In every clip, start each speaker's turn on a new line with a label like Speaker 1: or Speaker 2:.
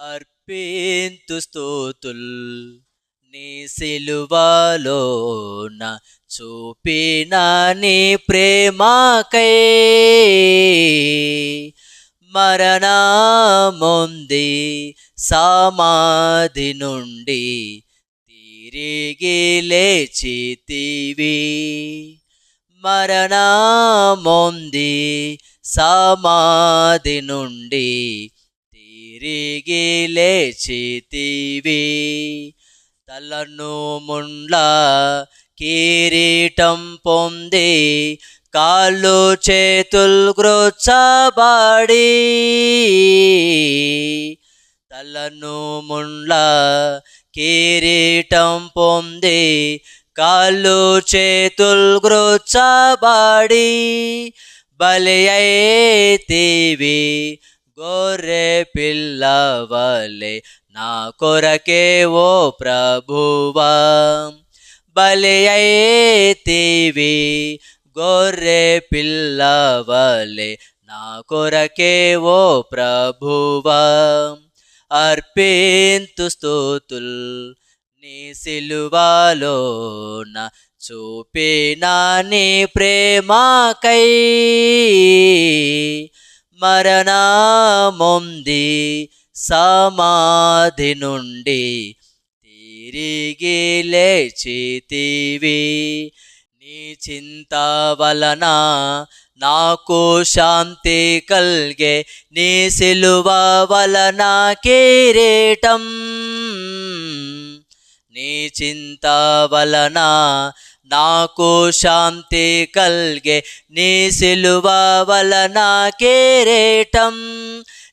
Speaker 1: అర్పింతు స్తోతుల్. నీ సిలువలో చూపిన నీ ప్రేమకై. మరణముంది సమాధి నుండి తిరిగి లేచితివి మరణముంది సమాధి నుండి తిరిగి లేచితివి. తలను ముండ్ల కిరీటం పొంది కాళ్ళు చేతులు గ్రోచబాడి తలను ముండ్ల కిరీటం పొంది కాళ్ళు చేతులు గ్రోచబాడి బలి అయితేవి గొర్రె పిల్లవలే నా కొరకే ఓ ప్రభువా. బలి అయితివి గొర్రె పిల్లవలే నా కొరకే ఓ ప్రభువా. అర్పింతు స్తోతుల్ నీ సిలువాలోన నా నీ ప్రేమకై మరణముంది సమాధి నుండి తిరిగి లేచితివి. నీ చింత వలన నాకు శాంతి కల్గే నీ సిలువ వలన కిరీటం. నీ చింత వలన నాకు శాంతి కల్గే నీ సిలువ వలన కేరేటం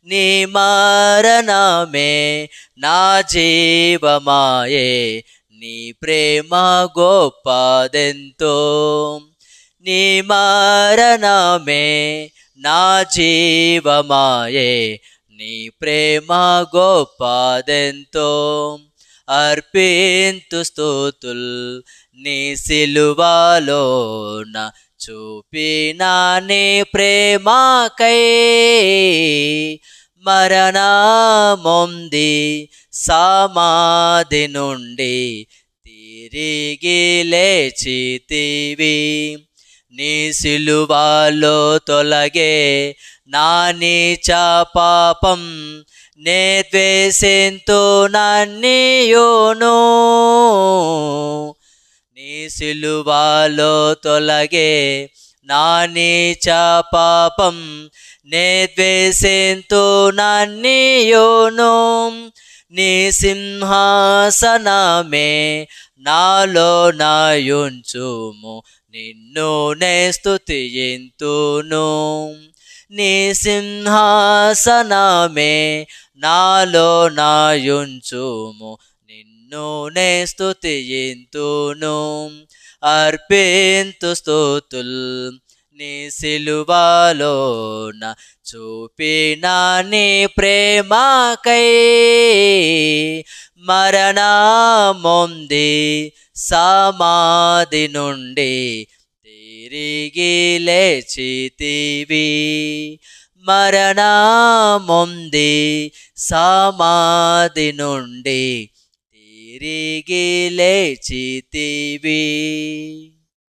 Speaker 1: నీ మారణమే నా జీవమాయే. నీ ప్రేమ గొప్పదెంతో. నీ మారణమే నా జీవమాయే. నీ ప్రేమ గొప్పదెంతో. అర్పింతు స్తోతుల్ నీ సిలువలోన నా నీ ప్రేమకై మరణముంది సమాధి నుండి తిరిగి లేచితివి. నీ సిలువలో తొలగే నా నీచ పాపం నే ద్వేషింతు నన్నియోను. నీ సిలువాలో తొలగే నా నీచ పాపం. నే ద్వేషింతు నన్నియోను. నీ సింహాసనమే నాలో నాయుంచుము. నిన్ను నే స్తుతియింతును. నీ సింహాసనమే నాలో నాయుంచుము. నిన్ను నే స్తుతియింతును. అర్పింతు స్తుతుల్ నీ సిలువలోన చూపిన నీ ప్రేమకై మరణముంది సమాధి నుండి తిరిగి లేచితివి. మరణముంది సమాధి నుండి తిరిగి లేచితివి.